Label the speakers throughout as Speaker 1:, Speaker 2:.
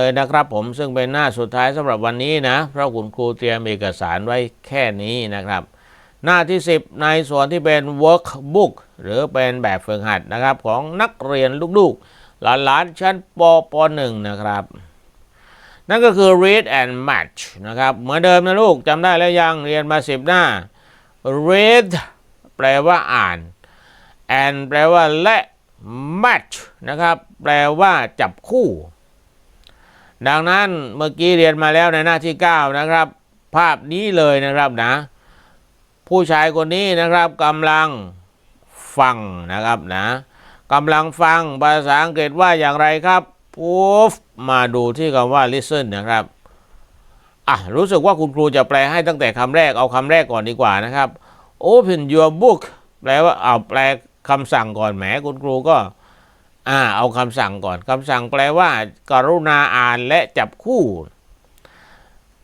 Speaker 1: เลยนะครับผมซึ่งเป็นหน้าสุดท้ายสำหรับวันนี้นะเพราะคุณครูเตรียมเอกสารไว้แค่นี้นะครับ หน้าที่ 10 ในส่วนที่เป็น workbook หรือเป็นแบบฝึกหัดนะครับ ของนักเรียนลูกๆ หลานๆชั้นปป .1 นะครับ นั่นก็คือ read and match นะครับเหมือนเดิมนะลูกจำได้แล้วยังเรียนมา 10 หน้า read แปลว่าอ่าน and แปลว่าและ match นะครับ แปลว่าจับคู่ ดังนั้นเมื่อกี้เรียนมาแล้วในหน้าที่ 9 นะครับ ภาพนี้เลยนะครับนะ ผู้ชายคนนี้นะครับกำลังฟังนะครับนะกำลังฟังภาษาอังกฤษว่าอย่างไรครับปุ๊บมาดูที่คำว่า listen นะครับอะรู้สึกว่าคุณครูจะแปลให้ตั้งแต่คำแรกเอาคำแรกก่อนดีกว่านะครับ open your book แปลว่าเอาแปลคำสั่งก่อนแหมคุณครูก็ อ่าเอาคำสั่งก่อนคำสั่งแปลว่ากรุณาอ่านและจับคู่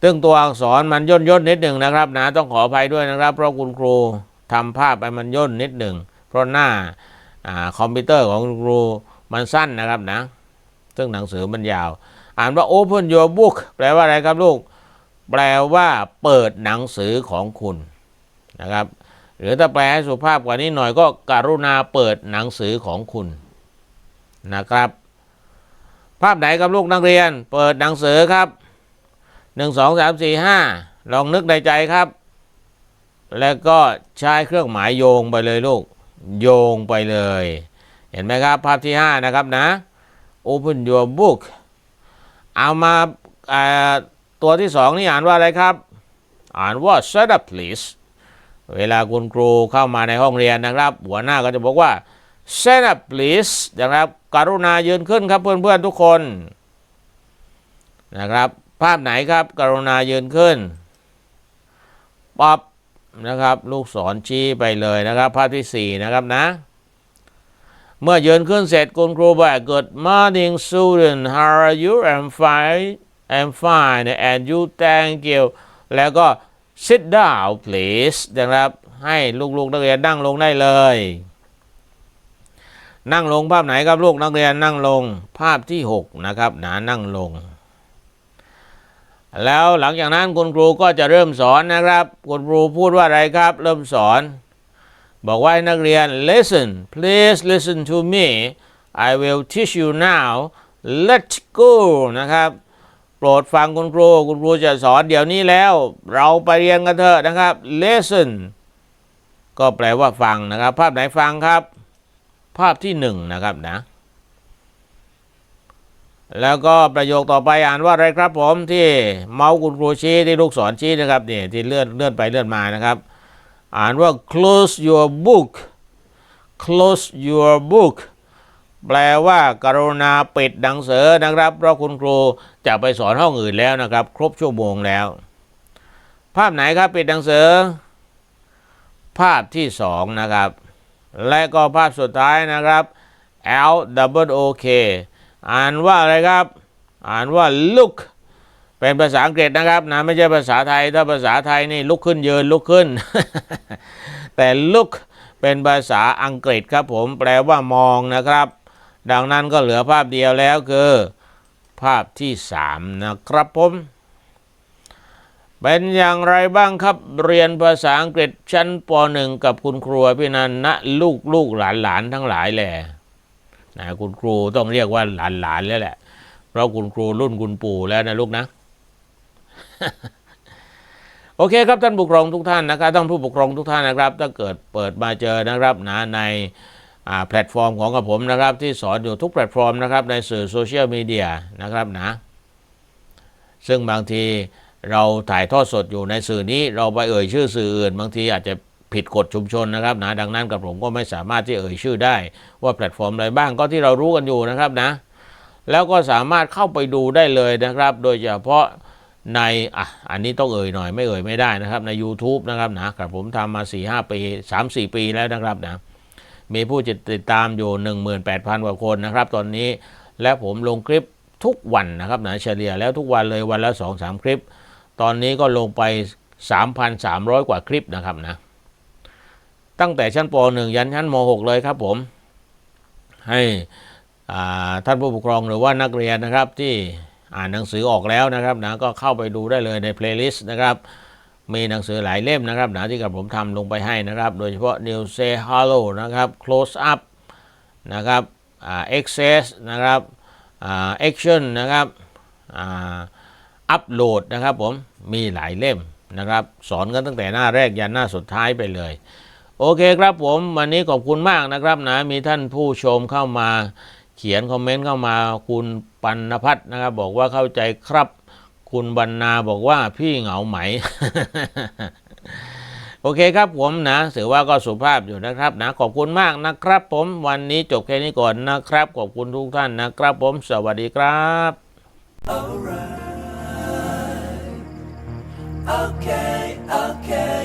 Speaker 1: ซึ่งตัวอักษรมันย่นย่นๆนิดหนึ่งนะครับนะต้องขออภัยด้วยนะครับ เพราะคุณครูทำภาพไปมันย่นนิดหนึ่งเพราะหน้าอ่าคอมพิวเตอร์ของคุณครูมันสั้นนะครับนะ ซึ่งหนังสือมันยาว อ่านว่า open your book แปลว่าอะไรครับลูก แปลว่าเปิดหนังสือของคุณนะครับ หรือถ้าแปลให้สุภาพกว่านี้หน่อยก็กรุณาเปิดหนังสือของคุณ นะครับ ภาพไหนครับลูกนักเรียน เปิดหนังสือครับหนึ่งสองสามสี่ห้าลองนึกในใจครับ แล้วก็ใช้เครื่องหมายโยงไปเลยลูก โยงไปเลย เห็นไหมครับภาพที่ห้านะครับนะ Open your book เอามาาตัวที่สองนี่อ่านว่าอะไรครับ อ่านว่า shut up please เวลาคุณครูเข้ามาในห้องเรียนนะครับ หัวหน้าก็จะบอกว่า shut up please นะครับกรุณายืนขึ้นครับเพื่อนๆทุกคนนะครับ ภาพไหนครับกรุณายืนขึ้นป๊อบนะครับ ลูกศรชี้ไปเลยนะครับ ภาพที่สี่นะครับนะ เมื่อยืนขึ้นเสร็จคุณครูบอก Good morning student how are you I'm fine I'm fine and you thank you แล้วก็ sit down please นะครับ ให้ลูกๆนักเรียนนั่งลงได้เลย นั่งลงภาพไหนครับลูกนักเรียนนั่งลงภาพที่ 6 นะครับ หนะนั่งลง แล้วหลังจากนั้นคุณครูก็จะเริ่มสอนนะครับ คุณครูพูดว่าอะไรครับ เริ่มสอน บอกว่านักเรียน listen please listen to me I will teach you now let's go นะครับ โปรดฟังคุณครู คุณครูจะสอนเดี๋ยวนี้แล้ว เราไปเรียนกันเถอะนะครับ listen ก็แปลว่าฟังนะครับ ภาพไหนฟังครับ ภาพที่หนึ่งนะครับนะ แล้วก็ประโยคต่อไปอ่านว่าอะไรครับผมที่เมาส์คุณครูชี้ที่ลูกศรชี้นะครับนี่ที่เลื่อนเลื่อนไปเลื่อนมานะครับ อ่านว่า close your book close your book แปลว่าการุณาปิดหนังสือนะครับ เพราะคุณครูจะไปสอนห้องอื่นแล้วนะครับ ครบชั่วโมงแล้ว ภาพไหนครับปิดหนังสือ ภาพที่สองนะครับ และก็ภาพสุดท้ายนะครับ L double O K อ่านว่าอะไรครับ อ่านว่า look เป็นภาษาอังกฤษนะครับนะไม่ใช่ภาษาไทย ถ้าภาษาไทยนี่ลุกขึ้นยืนลุกขึ้น แต่ look เป็นภาษาอังกฤษครับผมแปลว่ามองนะครับ ดังนั้นก็เหลือภาพเดียวแล้วคือ ภาพที่สามนะครับผม เป็นอย่างไรบ้างครับเรียนภาษาอังกฤษชั้นป .1 กับคุณครูพี่นันนะลูกลูกหลานหลานทั้งหลายแหละนะคุณครูต้องเรียกว่าหลานหลานแล้วแหละ เพราะคุณครูรุ่นคุณปู่แล้วนะลูกนะ โอเคครับท่านผู้ปกครองทุกท่านนะครับท่านผู้ปกครองทุกท่านนะครับ ถ้าเกิดเปิดมาเจอนะครับนะในแพลตฟอร์มของกับผมนะครับ ที่สอนอยู่ทุกแพลตฟอร์มนะครับในสื่อโซเชียลมีเดียนะครับนะ ซึ่งบางที เราถ่ายทอดสดอยู่ในสื่อนี้เราไปเอ่ยชื่อสื่ออื่น บางทีอาจจะผิดกฎชุมชนนะครับนะดังนั้นกับผมก็ไม่สามารถที่เอ่ยชื่อได้ ว่าแพลตฟอร์มอะไรบ้างก็ที่เรารู้กันอยู่นะครับนะ แล้วก็สามารถเข้าไปดูได้เลยนะครับ โดยเฉพาะในอะอันนี้ต้องเอ่ยหน่อยไม่เอ่ยไม่ได้นะครับ ใน YouTube นะครับนะครับผมทำมา 4 5 ปี 3 4 ปีแล้วนะครับนะมีผู้ติดตามอยู่ 18,000 กว่าคนนะครับ ตอนนี้และผมลงคลิปทุกวันนะครับนะเฉลี่ยแล้วทุกวันเลยวันละ 2-3 คลิป ตอนนี้ก็ลงไป 3,300 กว่าคลิปนะครับนะ ตั้งแต่ชั้นป .1 ยันชั้นม .6 เลยครับผม ให้ท่านผู้ปกครองหรือว่านักเรียนนะครับที่อ่านหนังสือออกแล้วนะครับนะก็เข้าไปดูได้เลยในเพลย์ลิสต์นะครับ มีหนังสือหลายเล่มนะครับนะที่กับผมทำลงไปให้นะครับ โดยเฉพาะ New Say Hello นะครับ Close Up นะครับ Access นะครับ Action นะครับ อัปโหลดนะครับผมมีหลายเล่มนะครับ สอนกันตั้งแต่หน้าแรกยันหน้าสุดท้ายไปเลย โอเคครับผมวันนี้ขอบคุณมากนะครับนะมีท่านผู้ชมเข้ามาเขียนคอมเมนต์เข้ามาคุณปัณพัฒน์นะครับ บอกว่าเข้าใจครับ คุณบรรณาบอกว่าพี่เหงาไหม โอเคครับผมนะถือว่าก็สุภาพอยู่นะครับนะขอบคุณมากนะครับ ผมวันนี้จบแค่นี้ก่อนนะครับ ขอบคุณทุกท่านนะครับ ผมสวัสดีครับ okay,
Speaker 2: okay.